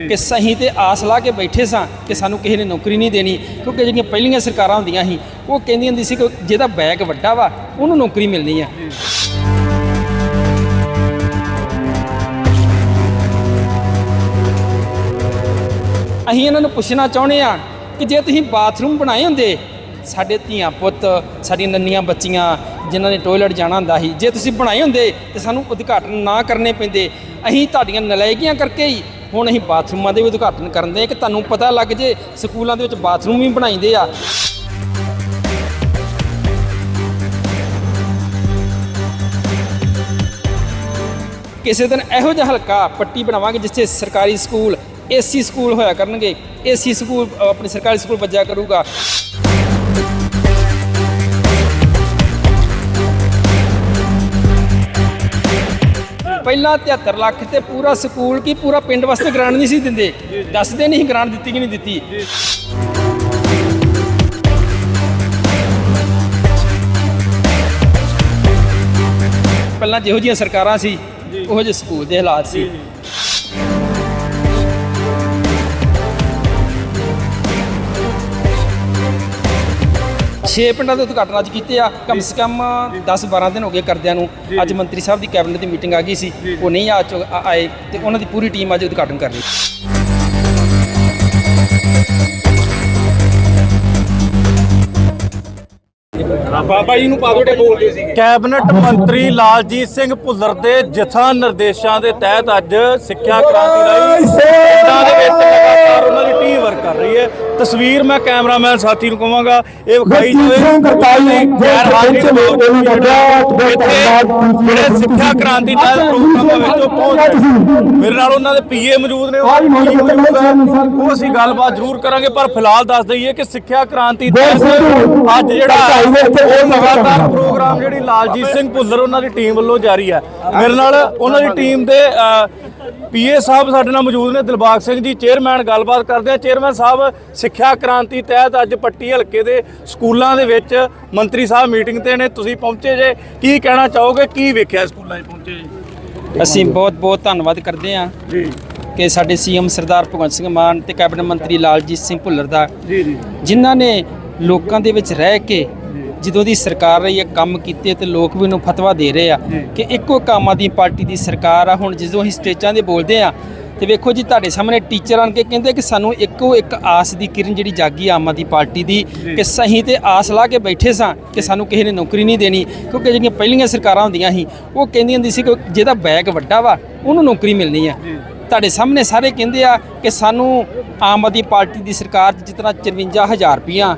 ਕਿ ਸਹੀ ਤੇ ਆਸ ਲਾ ਕੇ ਬੈਠੇ ਸਾਂ ਕਿ ਸਾਨੂੰ ਕਿਸੇ ਨੇ ਨੌਕਰੀ ਨਹੀਂ ਦੇਣੀ, ਕਿਉਂਕਿ ਜਿਹੜੀਆਂ ਪਹਿਲੀਆਂ ਸਰਕਾਰਾਂ ਹੁੰਦੀਆਂ ਸੀ, ਉਹ ਕਹਿੰਦੀਆਂ ਹੁੰਦੀ ਸੀ ਕਿ ਜਿਹਦਾ ਬੈਗ ਵੱਡਾ ਵਾ, ਉਹਨੂੰ ਨੌਕਰੀ ਮਿਲਣੀ ਆ। ਅਸੀਂ ਇਹਨਾਂ ਨੂੰ ਪੁੱਛਣਾ ਚਾਹੁੰਦੇ ਆ ਕਿ ਜੇ ਤੁਸੀਂ ਬਾਥਰੂਮ ਬਣਾਏ ਹੁੰਦੇ, ਸਾਡੇ ਧੀਆਂ ਪੁੱਤ, ਸਾਡੀਆਂ ਨੰਨੀਆਂ ਬੱਚੀਆਂ, ਜਿਨ੍ਹਾਂ ਨੇ ਟਾਇਲਟ ਜਾਣਾ ਹੁੰਦਾ ਸੀ, ਜੇ ਤੁਸੀਂ ਬਣਾਏ ਹੁੰਦੇ ਤੇ ਸਾਨੂੰ ਉਦਘਾਟਨ ਨਾ ਕਰਨੇ ਪੈਂਦੇ, ਅਸੀਂ ਤੁਹਾਡੀਆਂ ਨਲਾਇਕੀਆਂ ਕਰਕੇ ਹੀ ਹੁਣ ਅਸੀਂ ਬਾਥਰੂਮਾਂ ਦੇ ਵੀ ਉਦਘਾਟਨ ਕਰਨ ਦੇ ਕਿ ਤੁਹਾਨੂੰ ਪਤਾ ਲੱਗ ਜੇ ਸਕੂਲਾਂ ਦੇ ਵਿੱਚ ਬਾਥਰੂਮ ਵੀ ਬਣਾਈਦੇ ਆ। ਕਿਸੇ ਦਿਨ ਇਹੋ ਜਿਹਾ ਹਲਕਾ ਪੱਟੀ ਬਣਾਵਾਂਗੇ ਜਿੱਥੇ ਸਰਕਾਰੀ ਸਕੂਲ ਏਸੀ ਸਕੂਲ ਹੋਇਆ ਕਰਨਗੇ। ਏਸੀ ਸਕੂਲ ਅ, ਆਪਣੇ ਸਰਕਾਰੀ ਸਕੂਲ ਵੱਜਿਆ ਕਰੂਗਾ। ਪਹਿਲਾਂ 73 ਲੱਖ ਤੇ ਪੂਰਾ ਸਕੂਲ ਕੀ ਪੂਰਾ ਪਿੰਡ ਵਾਸਤੇ ਗ੍ਰਾਂਟ ਨਹੀਂ ਸੀ ਦਿੰਦੇ? ਦੱਸਦੇ ਨਹੀਂ ਗ੍ਰਾਂਟ ਦਿੱਤੀ ਕਿ ਨਹੀਂ ਦਿੱਤੀ? ਪਹਿਲਾਂ ਜਿਹੋ ਜਿਹੀਆਂ ਸਰਕਾਰਾਂ ਸੀ ਉਹੋ ਜਿਹੇ ਸਕੂਲ ਦੇ ਹਾਲਾਤ ਸੀ। ਛੇ ਪਿੰਡਾਂ ਦੇ ਉਦਘਾਟਨ ਅੱਜ ਕੀਤੇ ਆ। ਕਮ ਸੇ ਕਮ 10 12 ਦਿਨ ਹੋ ਗਏ ਕਰਦਿਆਂ ਨੂੰ। ਅੱਜ ਮੰਤਰੀ ਸਾਹਿਬ ਦੀ ਕੈਬਨਿਟ ਦੀ ਮੀਟਿੰਗ ਆ ਗਈ ਸੀ। ਉਹ ਨਹੀਂ ਆ ਆਏ ਤੇ ਉਹਨਾਂ ਦੀ ਪੂਰੀ ਟੀਮ ਅੱਜ ਉਦਘਾਟਨ ਕਰ ਰਹੀ ਬਾਬਾ ਜੀ ਨੂੰ ਪਾ ਦੋ ਬੋਲਦੇ ਸੀਗੇ। ਕੈਬਨਿਟ ਮੰਤਰੀ ਲਾਲਜੀਤ ਸਿੰਘ ਭੁੱਲਰ ਦੇ ਜਥਾ ਨਿਰਦੇਸ਼ਾਂ ਦੇ ਤਹਿਤ ਅੱਜ ਸਿੱਖਿਆ ਕ੍ਰਾਂਤੀ ਲਈ ਪਿੰਡਾਂ ਦੇ ਵਿੱਚ ਲਗਾਤਾਰ ਉਹਨਾਂ ਦੀ ਟੀਮ ਵਰਕ ਕਰ ਰਹੀ ਹੈ। ਤਸਵੀਰ ਮੈਂ ਕੈਮਰਾਮੈਨ ਸਾਥੀ ਨੂੰ ਕਹਾਂਗਾ। ਇਹ ਵਿਖਾਈ ਜਾਵੇ। ਗੈਰ ਹਾਜ਼ਰੀ ਦੇ ਜਿਹੜਾ ਸਿੱਖਿਆ ਕ੍ਰਾਂਤੀ ਤਹਿਤ ਪ੍ਰੋਗਰਾਮਾਂ ਵਿੱਚ ਉਹ ਪਹੁੰਚ ਮੇਰੇ ਨਾਲ ਉਹਨਾਂ ਦੇ ਪੀਏ ਮੌਜੂਦ ਨੇ ਦੀ। ਉਹ ਅਸੀਂ ਗੱਲਬਾਤ ਜ਼ਰੂਰ ਕਰਾਂਗੇ ਪਰ ਫਿਲਹਾਲ ਦੱਸ ਦਈਏ ਕਿ ਸਿੱਖਿਆ ਕ੍ਰਾਂਤੀ ਅੱਜ ਜਿਹੜਾ ਉਹ ਲਗਾਤਾਰ ਪ੍ਰੋਗਰਾਮ ਜਿਹੜੀ ਲਾਲਜੀਤ ਸਿੰਘ ਭੁੱਲਰ ਉਹਨਾਂ ਦੀ ਟੀਮ ਵੱਲੋਂ ਜਾਰੀ ਹੈ। ਮੇਰੇ ਨਾਲ ਉਹਨਾਂ ਦੀ ਟੀਮ ਦੇ ਪੀਏ ਸਾਹਿਬ ਸਾਡੇ ਨਾਲ ਮੌਜੂਦ ਨੇ ਦਿਲਬਾਗ ਸਿੰਘ ਜੀ ਚੇਅਰਮੈਨ ਗੱਲਬਾਤ ਕਰਦੇ ਆ। ਚੇਅਰਮੈਨ ਸਾਹਿਬ ਸਿੱਖਿਆ ਕ੍ਰਾਂਤੀ ਤਹਿਤ ਅੱਜ ਪੱਟੀ ਹਲਕੇ ਦੇ ਸਕੂਲਾਂ ਦੇ ਵਿੱਚ ਮੰਤਰੀ ਸਾਹਿਬ ਮੀਟਿੰਗ ਤੇ ਨੇ। ਤੁਸੀਂ ਪਹੁੰਚੇ ਜੇ ਕੀ ਕਹਿਣਾ ਚਾਹੋਗੇ? ਕੀ ਵੇਖਿਆ ਸਕੂਲਾਂ 'ਚ ਪਹੁੰਚੇ ਜੀ? ਅਸੀਂ ਬਹੁਤ ਬਹੁਤ ਧੰਨਵਾਦ ਕਰਦੇ ਹਾਂ ਜੀ। ਕਿ ਸਾਡੇ ਸੀਐਮ ਸਰਦਾਰ ਭਗਵੰਤ ਸਿੰਘ ਮਾਨ ਤੇ ਕੈਬਨਿਟ ਮੰਤਰੀ ਲਾਲਜੀਤ ਸਿੰਘ ਭੁੱਲਰ ਦਾ ਜੀ ਜੀ। ਜਿਨ੍ਹਾਂ ਨੇ ਲੋਕਾਂ ਦੇ ਵਿੱਚ ਰਹਿ ਕੇ ਜਦੋਂ ਦੀ ਸਰਕਾਰ ਰਹੀ ਹੈ ਕੰਮ ਕੀਤੇ ਤੇ ਲੋਕ ਵੀ ਉਹਨੂੰ ਫਤਵਾ ਦੇ ਰਹੇ ਆ ਕਿ ਇੱਕੋ ਕੰਮ ਆਦੀ ਪਾਰਟੀ ਦੀ ਸਰਕਾਰ ਆ ਹੁਣ ਜਦੋਂ ਅਸੀਂ ਸਟੇਜਾਂ ਦੇ ਬੋਲਦੇ ਆ ਤੇ ਵੇਖੋ ਜੀ ਤੁਹਾਡੇ ਸਾਹਮਣੇ ਟੀਚਰ ਆਣ ਕੇ ਕਹਿੰਦੇ ਕਿ ਸਾਨੂੰ ਇੱਕੋ ਇੱਕ ਆਸ ਦੀ ਕਿਰਨ ਜਿਹੜੀ ਜਾਗੀ ਆਮ ਆਦਮੀ ਪਾਰਟੀ ਦੀ ਕਿ ਸਹੀ ਤੇ ਆਸ ਲਾ ਕੇ ਬੈਠੇ ਸਾਂ ਕਿ ਸਾਨੂੰ ਕਿਸੇ ਨੇ ਨੌਕਰੀ ਨਹੀਂ ਦੇਣੀ ਕਿਉਂਕਿ ਜਿਹੜੀਆਂ ਪਹਿਲੀਆਂ ਸਰਕਾਰਾਂ ਹੁੰਦੀਆਂ ਸੀ ਉਹ ਕਹਿੰਦੀਆਂ ਹੁੰਦੀ ਸੀ ਕਿ ਜਿਹਦਾ ਬੈਗ ਵੱਡਾ ਵਾ ਉਹਨੂੰ ਨੌਕਰੀ ਮਿਲਣੀ ਆ। ਤੁਹਾਡੇ ਸਾਹਮਣੇ ਸਾਰੇ ਕਹਿੰਦੇ ਆ ਕਿ ਸਾਨੂੰ ਆਮ ਆਦਮੀ ਪਾਰਟੀ ਦੀ ਸਰਕਾਰ 'ਚ ਜਿਸ ਤਰ੍ਹਾਂ 54000 ਰੁਪਈਆ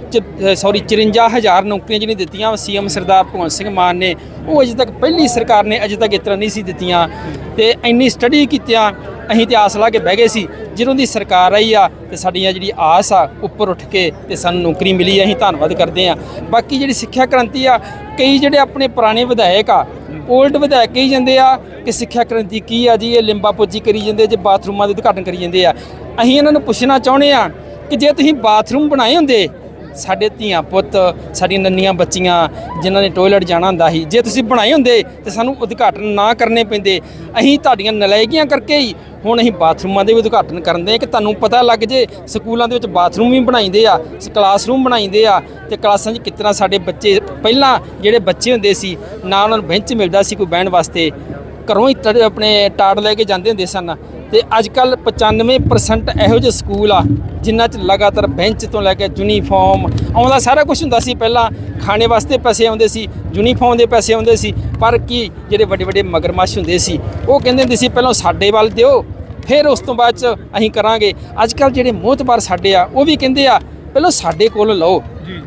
ਸੌਰੀ 54000 ਨੌਕਰੀਆਂ ਜਿਹੜੀਆਂ ਦਿੱਤੀਆਂ ਸੀਐਮ ਸਰਦਾਰ ਭਗਵੰਤ ਸਿੰਘ ਮਾਨ ਨੇ, ਉਹ ਅਜੇ ਤੱਕ ਪਹਿਲੀ ਸਰਕਾਰ ਨੇ ਅਜੇ ਤੱਕ ਇਸ ਤਰ੍ਹਾਂ ਨਹੀਂ ਸੀ ਦਿੱਤੀਆਂ। ਤੇ ਇੰਨੀ ਸਟੱਡੀ ਕੀਤਿਆਂ, ਅਸੀਂ ਤੇ ਆਸ ਲਾ ਕੇ ਬਹਿ ਗਏ ਸੀ, ਜਦੋਂ ਦੀ ਸਰਕਾਰ ਆਈ ਆ, ਤੇ ਸਾਡੀਆਂ ਜਿਹੜੀ ਆਸ ਆ, ਉੱਪਰ ਉੱਠ ਕੇ ਤੇ ਸਾਨੂੰ ਨੌਕਰੀ ਮਿਲੀ, ਅਸੀਂ ਧੰਨਵਾਦ ਕਰਦੇ ਆ। ਬਾਕੀ ਜਿਹੜੀ ਸਿੱਖਿਆ ਕ੍ਰਾਂਤੀ ਆ, ਕਈ ਜਿਹੜੇ ਆਪਣੇ ਪੁਰਾਣੇ ਵਿਧਾਇਕ ਆ 올ਡ ਵਿਧਾਇਕ ਕਹੀ ਜਾਂਦੇ ਆ ਕਿ ਸਿੱਖਿਆ ਕ੍ਰਾਂਤੀ ਕੀ ਆ ਜੀ, ਇਹ ਲਿੰਬਾ ਪੋਚੀ ਕਰੀ ਜਾਂਦੇ ਜੇ ਬਾਥਰੂਮਾਂ ਦੇ ਉਦਘਾਟਨ ਕਰੀ ਜਾਂਦੇ ਆ। ਅਸੀਂ ਇਹਨਾਂ ਨੂੰ ਪੁੱਛਣਾ ਚਾਹੁੰਦੇ ਆ ਕਿ ਜੇ ਤੁਸੀਂ ਬਾਥਰੂਮ ਬਣਾਏ ਹੁੰਦੇ, ਸਾਡੇ ਧੀਆਂ ਪੁੱਤ, ਸਾਡੀਆਂ ਨੰਨੀਆਂ ਬੱਚੀਆਂ ਜਿਨ੍ਹਾਂ ਨੇ ਟਾਇਲਟ ਜਾਣਾ ਹੁੰਦਾ ਸੀ, ਜੇ ਤੁਸੀਂ ਬਣਾਏ ਹੁੰਦੇ ਤੇ ਸਾਨੂੰ ਉਦਘਾਟਨ ਨਾ ਕਰਨੇ ਪੈਂਦੇ, ਅਸੀਂ ਤੁਹਾਡੀਆਂ ਨਲਾਇਕੀਆਂ ਕਰਕੇ ਹੀ ਹੁਣ ਅਸੀਂ ਬਾਥਰੂਮਾਂ ਦੇ ਵੀ ਉਦਘਾਟਨ ਕਰਨ ਦੇ ਕਿ ਤੁਹਾਨੂੰ ਪਤਾ ਲੱਗ ਜੇ ਸਕੂਲਾਂ ਦੇ ਵਿੱਚ ਬਾਥਰੂਮ ਵੀ ਬਣਾਈਦੇ ਆ ਕਲਾਸਰੂਮ ਬਣਾਈਦੇ ਆ ਤੇ ਕਲਾਸਾਂ 'ਚ ਕਿਤਨਾ ਸਾਡੇ ਬੱਚੇ ਪਹਿਲਾਂ ਜਿਹੜੇ ਬੱਚੇ ਹੁੰਦੇ ਸੀ ਨਾ ਉਹਨਾਂ ਨੂੰ ਬੈਂਚ ਮਿਲਦਾ ਸੀ ਕੋਈ ਬਹਿਣ ਵਾਸਤੇ, ਘਰੋਂ ਹੀ ਤੜ- ਆਪਣੇ ਟਾੜ ਲੈ ਕੇ ਜਾਂਦੇ ਹੁੰਦੇ ਸਨ। ਤੇ ਅੱਜ ਕੱਲ 95% ਇਹੋ ਜਿਹੇ ਸਕੂਲ ਆ ਜਿਨ੍ਹਾਂ 'ਚ ਲਗਾਤਾਰ ਬੈਂਚ ਤੋਂ ਲੈ ਕੇ ਯੂਨੀਫਾਰਮ ਆਉਂਦਾ ਸਾਰਾ ਕੁਝ ਹੁੰਦਾ ਸੀ। ਪਹਿਲਾਂ ਖਾਣੇ ਵਾਸਤੇ ਪੈਸੇ ਆਉਂਦੇ ਸੀ ਯੂਨੀਫਾਰਮ ਦੇ ਪੈਸੇ ਆਉਂਦੇ ਸੀ ਪਰ ਕੀ ਜਿਹੜੇ ਵੱਡੇ ਵੱਡੇ ਮਗਰਮੱਛ ਹੁੰਦੇ ਸੀ ਉਹ ਕਹਿੰਦੇ ਹੁੰਦੇ ਸੀ ਪਹਿਲਾਂ ਸਾਡੇ ਵੱਲ ਦਿਓ ਫਿਰ ਉਸ ਤੋਂ ਬਾਅਦ ਚ ਅਸੀਂ ਕਰਾਂਗੇ। ਅੱਜ ਕੱਲ ਜਿਹੜੇ ਮੋਹਤਬਾਰ ਸਾਡੇ ਆ ਉਹ ਵੀ ਕਹਿੰਦੇ ਆ ਪਹਿਲਾਂ ਸਾਡੇ ਕੋਲ ਲਓ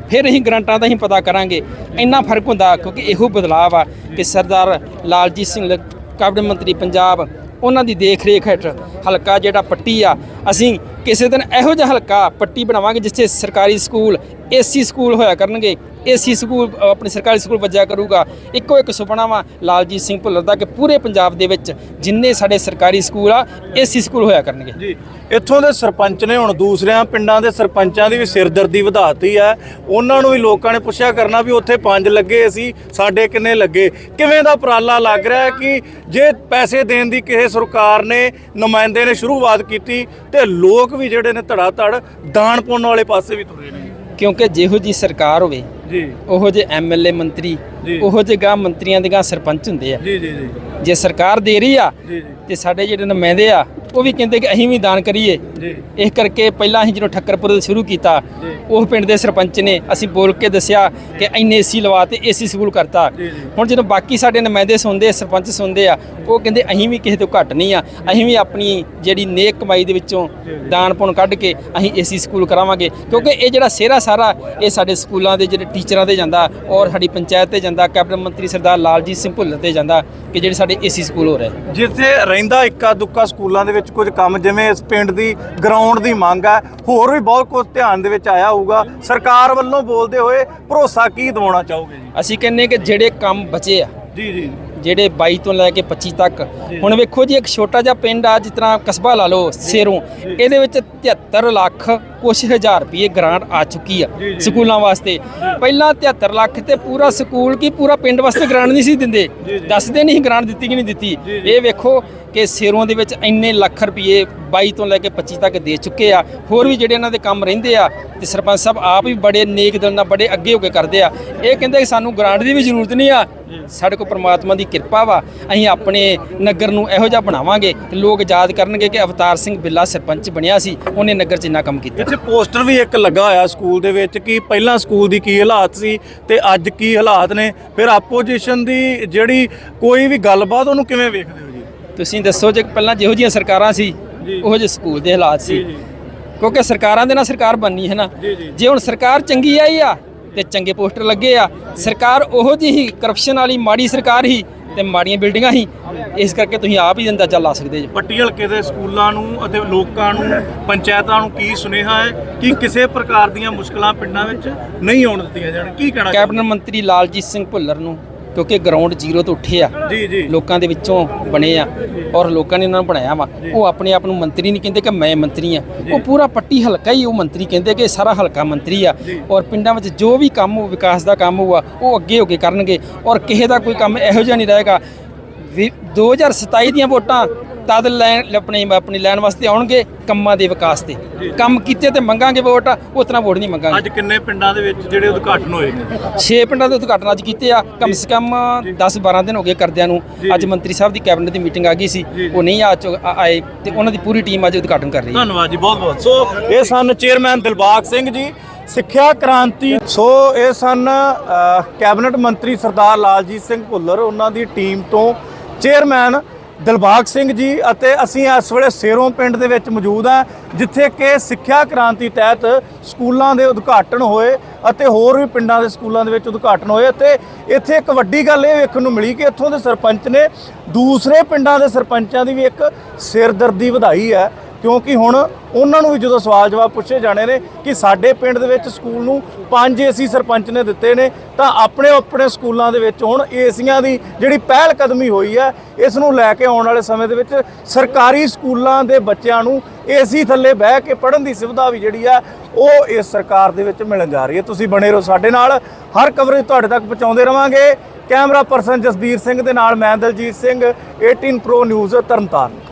ਫਿਰ ਅਸੀਂ ਗਰੰਟਾਂ ਦਾ ਹੀ ਪਤਾ ਕਰਾਂਗੇ। ਇੰਨਾ ਫ਼ਰਕ ਹੁੰਦਾ ਕਿਉਂਕਿ ਇਹੋ ਬਦਲਾਅ ਆ ਕਿ ਸਰਦਾਰ ਲਾਲਜੀਤ ਸਿੰਘ ਕੈਬਨਿਟ ਮੰਤਰੀ ਪੰਜਾਬ ਉਹਨਾਂ ਦੀ ਦੇਖ ਰੇਖ ਹੇਠ ਹਲਕਾ ਜਿਹੜਾ ਪੱਟੀ ਆ, ਅਸੀਂ ਕਿਸੇ ਦਿਨ ਇਹੋ ਜਿਹਾ ਹਲਕਾ ਪੱਟੀ ਬਣਾਵਾਂਗੇ ਜਿੱਥੇ ਸਰਕਾਰੀ ਸਕੂਲ, ਏਸੀ ਸਕੂਲ ਹੋਇਆ ਕਰਨਗੇ। ਏਸੀ ਸਕੂਲ ਆਪਣੇ ਸਰਕਾਰੀ ਸਕੂਲ ਵੱਜਿਆ ਕਰੂਗਾ। ਇੱਕੋ ਇੱਕ ਸੁਪਨਾ ਵਾ ਲਾਲਜੀਤ ਸਿੰਘ ਭੁੱਲਰ ਦਾ ਕਿ ਪੂਰੇ ਪੰਜਾਬ ਦੇ ਵਿੱਚ ਜਿੰਨੇ ਸਾਡੇ ਸਰਕਾਰੀ ਸਕੂਲ ਆ ਏਸੀ ਸਕੂਲ ਹੋਇਆ ਕਰਨਗੇ। ਜੀ ਇੱਥੋਂ ਦੇ ਸਰਪੰਚ ਨੇ ਹੁਣ ਦੂਸਰਿਆਂ ਪਿੰਡਾਂ ਦੇ ਸਰਪੰਚਾਂ ਦੀ ਵੀ ਸਿਰਦਰਦੀ ਵਧਾਤੀ ਹੈ। ਉਹਨਾਂ ਨੂੰ ਵੀ ਲੋਕਾਂ ਨੇ ਪੁੱਛਿਆ ਕਰਨਾ ਵੀ ਉੱਥੇ ਪੰਜ ਲੱਗੇ ਸੀ ਸਾਡੇ ਕਿੰਨੇ ਲੱਗੇ? ਕਿਵੇਂ ਦਾ ਉਪਰਾਲਾ ਲੱਗ ਰਿਹਾ ਕਿ ਜੇ ਪੈਸੇ ਦੇਣ ਦੀ ਕਿਸੇ ਸਰਕਾਰ ਨੇ ਨੁਮਾਇੰਦੇ ਨੇ ਸ਼ੁਰੂਆਤ ਕੀਤੀ ਤੇ ਲੋਕ ਵੀ ਜਿਹੜੇ ਨੇ ਧੜਾ ਧੜ ਦਾਨ ਪੁੰਨ ਵਾਲੇ ਪਾਸੇ ਵੀ ਤੁਰੇ ਨੇ। ਕਿਉਂਕਿ ਜਿਹੋ ਜੀ ਸਰਕਾਰ ਹੋਵੇ ਜੀ। ਉਹੋ ਜਿਹੇ ਐਮਐਲਏ ਮੰਤਰੀ ਜੀ। ਉਹੋ ਜਿਹੇ ਗਾਂ ਮੰਤਰੀਆਂ ਦੇ ਗਾਂ ਸਰਪੰਚ ਹੁੰਦੇ ਆ। ਜੀ ਜੀ ਜੀ। ਜੇ ਸਰਕਾਰ ਦੇ ਰਹੀ ਆ ਜੀ। ਤੇ ਸਾਡੇ ਜਿਹੜੇ ਨੁਮਾਇੰਦੇ ਆ ਉਹ ਵੀ ਕਹਿੰਦੇ ਕਿ ਅਸੀਂ ਵੀ ਦਾਨ ਕਰੀਏ। ਜੀ। ਇਸ ਕਰਕੇ ਪਹਿਲਾਂ ਅਸੀਂ ਜਦੋਂ ਠੱਕਰਪੁਰ ਤੋਂ ਸ਼ੁਰੂ ਕੀਤਾ। ਉਹ ਪਿੰਡ ਦੇ ਸਰਪੰਚ ਨੇ ਅਸੀਂ ਬੋਲ ਕੇ ਦੱਸਿਆ ਕਿ ਇੰਨੇ ਏਸੀ ਲਵਾ ਤੇ ਏਸੀ ਸਕੂਲ ਕਰਤਾ। ਹੁਣ ਜਦੋਂ ਬਾਕੀ ਸਾਡੇ ਨੁਮਾਇੰਦੇ ਸੁਣਦੇ ਸਰਪੰਚ ਸੁਣਦੇ ਆ ਉਹ ਕਹਿੰਦੇ ਅਸੀਂ ਵੀ ਕਿਸੇ ਤੋਂ ਘੱਟ ਨਹੀਂ ਆ। ਅਸੀਂ ਵੀ ਆਪਣੀ ਜਿਹੜੀ ਨੇਕ ਕਮਾਈ ਦੇ ਵਿੱਚੋਂ ਦਾਨ ਪੁੰਨ ਕੱਢ ਕੇ ਅਸੀਂ ਏਸੀ ਸਕੂਲ ਕਰਾਵਾਂਗੇ। ਕਿਉਂਕਿ ਇਹ ਜਿਹੜਾ ਸਿਹਰਾ ਸਾਰਾ ਇਹ ਸਾਡੇ ਸਕੂਲਾਂ ਦੇ ਜਿਹੜੇ ਟੀਚਰਾਂ ਤੇ ਜਾਂਦਾ ਔਰ ਸਾਡੀ ਪੰਚਾਇਤ ਤੇ ਜਾਂਦਾ ਕੈਬਨਿਟ ਮੰਤਰੀ ਸਰਦਾਰ ਲਾਲਜੀਤ ਸਿੰਘ ਭੁੱਲਰ ਤੇ ਜਾਂਦਾ ਕਿ ਜਿਹੜੇ ਸਾਡੇ ਏਸੀ ਸਕੂਲ ਹੋ ਰਹੇ। ਜਿੱਥੇ ਰਹਿੰਦਾ ਇੱਕਾ ਦੁੱਕਾ ਸਕੂਲਾਂ ਦੇ ਵਿੱਚ ਕੁਝ ਕੰਮ ਜਿਵੇਂ ਇਸ ਪਿੰਡ ਦੀ ਗਰਾਊਂਡ ਦੀ ਮੰਗ ਹੈ ਹੋਰ ਵੀ ਬਹੁਤ ਕੁਝ ਧਿਆਨ ਦੇ ਵਿੱਚ ਆਇਆ ਹੋਊਗਾ। ਸਰਕਾਰ ਵੱਲੋਂ ਬੋਲਦੇ ਹੋਏ ਭਰੋਸਾ ਕੀ ਦਿਵਾਉਣਾ ਚਾਹੋਗੇ ਜੀ? ਅਸੀਂ ਕਹਿੰਨੇ ਕਿ ਜਿਹੜੇ ਕੰਮ ਬਚੇ ਆ ਜੀ ਜੀ ਜਿਹੜੇ 22 ਤੋਂ ਲੈ ਕੇ 25 ਤੱਕ ਹੁਣ ਵੇਖੋ ਜੀ ਇੱਕ ਛੋਟਾ ਜਿਹਾ ਪਿੰਡ ਆ ਜਿਸ ਤਰ੍ਹਾਂ ਕਸਬਾ ਲਾ ਲਓ ਸੇਰੋਂ ਇਹਦੇ ਵਿੱਚ 73 ਲੱਖ ਕੁਛ ਹਜ਼ਾਰ ਰੁਪਏ ਗ੍ਰਾਂਟ ਆ ਚੁੱਕੀ ਆ। ਸਕੂਲਾਂ ਵਾਸਤੇ। ਪਹਿਲਾਂ 73 ਲੱਖ ਤੇ ਪੂਰਾ ਸਕੂਲ ਕੀ ਪੂਰਾ ਪਿੰਡ ਵਾਸਤੇ ਗ੍ਰਾਂਟ ਨਹੀਂ ਸੀ ਦਿੰਦੇ। ਦੱਸਦੇ ਨਹੀਂ ਗ੍ਰਾਂਟ ਦਿੱਤੀ ਕਿ ਨਹੀਂ ਦਿੱਤੀ। ਇਹ ਵੇਖੋ ਕਿ ਸੇਰੋਂ ਦੇ ਵਿੱਚ ਇੰਨੇ ਲੱਖ ਰੁਪਏ 22 ਤੋਂ ਲੈ ਕੇ 25 ਤੱਕ ਦੇ ਚੁੱਕੇ ਆ। ਹੋਰ ਵੀ ਜਿਹੜੇ ਇਹਨਾਂ ਦੇ ਕੰਮ ਰਹਿੰਦੇ ਆ ਤੇ ਸਰਪੰਚ ਸਾਹਿਬ ਆਪ ਵੀ ਬੜੇ ਨੇਕ ਦਿਲ ਨਾਲ ਬੜੇ ਅੱਗੇ ਹੋ ਕੇ ਕਰਦੇ ਆ। ਇਹ ਕਹਿੰਦੇ ਕਿ ਸਾਨੂੰ ਗ੍ਰਾਂਟ ਦੀ ਵੀ ਜ਼ਰੂਰਤ ਨਹੀਂ ਆ। ਸਾਡੇ ਕੋਲ ਪ੍ਰਮਾਤਮਾ ਦੀ ਕਿਰਪਾ ਵਾ। ਅਸੀਂ ਆਪਣੇ ਨਗਰ ਨੂੰ ਇਹੋ ਜਿਹਾ ਬਣਾਵਾਂਗੇ ਕਿ ਲੋਕ ਯਾਦ ਕਰਨਗੇ ਕਿ ਅਵਤਾਰ ਸਿੰਘ ਬਿੱਲਾ ਸਰਪੰਚ ਬਣਿਆ ਸੀ। ਉਹਨੇ ਨਗਰ 'ਚ ਇੰਨਾ ਕੰਮ ਕੀਤਾ। ਇੱਥੇ ਪੋਸਟਰ ਵੀ ਇੱਕ ਲੱਗਾ ਹੋਇਆ ਸਕੂਲ ਦੇ ਵਿੱਚ ਕਿ ਪਹਿਲਾਂ ਸਕੂਲ ਦੀ ਕੀ ਹਾਲਾਤ ਸੀ ਤੇ ਅੱਜ ਕੀ ਹਾਲਾਤ ਨੇ। ਫਿਰ ਆਪੋਜੀਸ਼ਨ ਦੀ ਜਿਹੜੀ ਕੋਈ ਵੀ ਗੱਲਬਾਤ ਉਹਨੂੰ ਕਿਵੇਂ ਵੇਖਦੇ ਹੋ ਤੁਸੀਂ ਦੱਸੋ ਜੇ ਪਹਿਲਾਂ ਜਿਹੋ ਜਿਹੀਆਂ ਸਰਕਾਰਾਂ ਸੀ। ਉਹੋ ਜਿਹੇ ਸਕੂਲ ਦੇ ਹਾਲਾਤ ਸੀ। ਕਿਉਂਕਿ ਸਰਕਾਰਾਂ ਦੇ ਨਾਲ ਸਰਕਾਰ ਬਣਨੀ ਹੈ ਨਾ। ਜੇ ਹੁਣ ਸਰਕਾਰ ਚੰਗੀ ਆਈ ਆ ਤੇ ਚੰਗੇ ਪੋਸਟਰ ਲੱਗੇ ਆ ਸਰਕਾਰ ਉਹੋ ਜਿਹੀ ਹੀ ਕਰਪਸ਼ਨ ਵਾਲੀ ਮਾੜੀ ਸਰਕਾਰ ਹੀ ਤੇ ਮਾੜੀਆਂ ਬਿਲਡਿੰਗਾਂ ਹੀ ਇਸ ਕਰਕੇ ਤੁਸੀਂ ਆਪ ਹੀ ਅੰਦਾਜ਼ਾ ਲਾ ਸਕਦੇ ਜੀ ਪੱਟੀ ਹਲਕੇ ਦੇ ਸਕੂਲਾਂ ਨੂੰ ਅਤੇ ਲੋਕਾਂ ਨੂੰ ਪੰਚਾਇਤਾਂ ਨੂੰ ਕੀ ਸੁਨੇਹਾ ਹੈ ਕਿ ਕਿਸੇ ਪ੍ਰਕਾਰ ਦੀਆਂ ਮੁਸ਼ਕਲਾਂ ਪਿੰਡਾਂ ਵਿੱਚ ਨਹੀਂ ਆਉਣ ਦਿੱਤੀਆਂ ਜਾਣ ਕੀ ਕਹਿਣਾ ਕੈਬਨਿਟ ਮੰਤਰੀ ਲਾਲਜੀਤ ਸਿੰਘ ਭੁੱਲਰ ਨੂੰ ਕਿਉਂਕਿ ਗਰਾਊਂਡ ਜ਼ੀਰੋ ਤੋਂ ਉੱਠੇ ਆ। ਜੀ ਜੀ। ਲੋਕਾਂ ਦੇ ਵਿੱਚੋਂ ਬਣੇ ਆ ਔਰ ਲੋਕਾਂ ਨੇ ਉਹਨਾਂ ਨੂੰ ਬਣਾਇਆ ਵਾ। ਉਹ ਆਪਣੇ ਆਪ ਨੂੰ ਮੰਤਰੀ ਨਹੀਂ ਕਹਿੰਦੇ ਕਿ ਮੈਂ ਮੰਤਰੀ ਆ। ਉਹ ਪੂਰਾ ਪੱਟੀ ਹਲਕਾ ਹੀ ਉਹ ਮੰਤਰੀ ਕਹਿੰਦੇ ਕਿ ਸਾਰਾ ਹਲਕਾ ਮੰਤਰੀ ਆ। ਔਰ ਪਿੰਡਾਂ ਵਿੱਚ ਜੋ ਵੀ ਕੰਮ ਵਿਕਾਸ ਦਾ ਕੰਮ ਹੋਊਗਾ ਉਹ ਅੱਗੇ ਹੋ ਕੇ ਕਰਨਗੇ। ਔਰ ਕਿਸੇ ਦਾ ਕੋਈ ਕੰਮ ਇਹੋ ਜਿਹਾ ਨਹੀਂ ਰਹੇਗਾ। ਵੀ 2027 ਦੀਆਂ ਵੋਟਾਂ ਤਦ ਲੈਣ ਆਪਣੀ ਆਪਣੀ ਲੈਣ ਵਾਸਤੇ ਆਉਣਗੇ ਕੰਮਾਂ ਦੇ ਵਿਕਾਸ ਤੇ। ਕੰਮ ਕੀਤੇ ਤੇ ਮੰਗਾਂਗੇ ਵੋਟ ਉਤਨਾ ਵੋਟ ਨਹੀਂ ਮੰਗਾਂਗੇ। ਅੱਜ ਕਿੰਨੇ ਪਿੰਡਾਂ ਦੇ ਵਿੱਚ ਜਿਹੜੇ ਉਦਘਾਟਨ ਹੋਏ ਨੇ? ਛੇ ਪਿੰਡਾਂ ਦੇ ਉਦਘਾਟਨ ਅੱਜ ਕੀਤੇ ਆ। ਕਮ ਸੇ ਕਮ 10 12 ਦਿਨ ਹੋ ਗਏ ਕਰਦਿਆਂ ਨੂੰ। ਅੱਜ ਮੰਤਰੀ ਸਾਹਿਬ ਦੀ ਕੈਬਨਿਟ ਦੀ ਮੀਟਿੰਗ ਆ ਗਈ ਸੀ। ਉਹ ਨਹੀਂ ਆ ਆਏ ਤੇ ਉਹਨਾਂ ਦੀ ਪੂਰੀ ਟੀਮ ਅੱਜ ਉਦਘਾਟਨ ਕਰ ਰਹੀ ਹੈ। ਧੰਨਵਾਦ ਜੀ ਬਹੁਤ ਬਹੁਤ। ਸੋ ਇਹ ਸਨ ਚੇਅਰਮੈਨ ਦਿਲਬਾਗ ਸਿੰਘ ਜੀ ਸਿੱਖਿਆ ਕ੍ਰਾਂਤੀ। ਸੋ ਇਹ ਸਨ ਕੈਬਨਿਟ ਮੰਤਰੀ ਸਰਦਾਰ ਲਾਲਜੀਤ ਸਿੰਘ ਭੁੱਲਰ ਉਹਨਾਂ ਦੀ ਟੀਮ ਤੋਂ ਚੇਅਰਮੈਨ ਦਿਲਬਾਗ ਸਿੰਘ ਜੀ ਅਤੇ ਅਸੀਂ ਇਸ ਵੇਲੇ ਸੇਰੋਂ ਪਿੰਡ ਦੇ ਵਿੱਚ ਮੌਜੂਦ ਹਾਂ, ਜਿੱਥੇ ਕਿ ਸਿੱਖਿਆ ਕ੍ਰਾਂਤੀ ਤਹਿਤ ਸਕੂਲਾਂ ਦੇ ਉਦਘਾਟਨ ਹੋਏ ਅਤੇ ਹੋਰ ਵੀ ਪਿੰਡਾਂ ਦੇ ਸਕੂਲਾਂ ਦੇ ਵਿੱਚ ਉਦਘਾਟਨ ਹੋਏ ਅਤੇ ਇੱਥੇ ਇੱਕ ਵੱਡੀ ਗੱਲ ਇਹ ਵੇਖਣ ਨੂੰ ਮਿਲੀ ਕਿ ਇੱਥੋਂ ਦੇ ਸਰਪੰਚ ਨੇ ਦੂਸਰੇ ਪਿੰਡਾਂ ਦੇ ਸਰਪੰਚਾਂ ਦੀ ਵੀ ਇੱਕ ਸਿਰਦਰਦੀ ਵਧਾਈ ਹੈ। ਕਿਉਂਕਿ ਹੁਣ ਉਹਨਾਂ ਨੂੰ ਵੀ ਜਦੋਂ ਸਵਾਲ ਜਵਾਬ ਪੁੱਛੇ ਜਾਣੇ ਨੇ ਕਿ ਸਾਡੇ ਪਿੰਡ ਦੇ ਵਿੱਚ ਸਕੂਲ ਨੂੰ ਪੰਜ ਏਸੀ ਸਰਪੰਚ ਨੇ ਦਿੱਤੇ ਨੇ, ਤਾਂ ਆਪਣੇ ਆਪਣੇ ਸਕੂਲਾਂ ਦੇ ਵਿੱਚ ਹੁਣ ਏਸੀਆਂ ਦੀ ਜਿਹੜੀ ਪਹਿਲ ਕਦਮੀ ਹੋਈ ਹੈ, ਇਸ ਨੂੰ ਲੈ ਕੇ ਆਉਣ ਵਾਲੇ ਸਮੇਂ ਦੇ ਵਿੱਚ ਸਰਕਾਰੀ ਸਕੂਲਾਂ ਦੇ ਬੱਚਿਆਂ ਨੂੰ ਏਸੀ ਥੱਲੇ ਬਹਿ ਕੇ ਪੜ੍ਹਨ ਦੀ ਸੁਵਿਧਾ ਵੀ ਜਿਹੜੀ ਹੈ, ਉਹ ਇਸ ਸਰਕਾਰ ਦੇ ਵਿੱਚ ਮਿਲਣ ਜਾ ਰਹੀ ਹੈ। ਤੁਸੀਂ ਬਣੇ ਰਹੋ ਸਾਡੇ ਨਾਲ, ਹਰ ਕਵਰੇਜ ਤੁਹਾਡੇ ਤੱਕ ਪਹੁੰਚਾਉਂਦੇ ਰਵਾਂਗੇ। ਕੈਮਰਾ ਪਰਸਨ ਜਸਬੀਰ ਸਿੰਘ ਦੇ ਨਾਲ ਮੈਂ ਦਲਜੀਤ ਸਿੰਘ 18 ਪ੍ਰੋ ਨਿਊਜ਼ ਤਰਨਤਾਰਨ।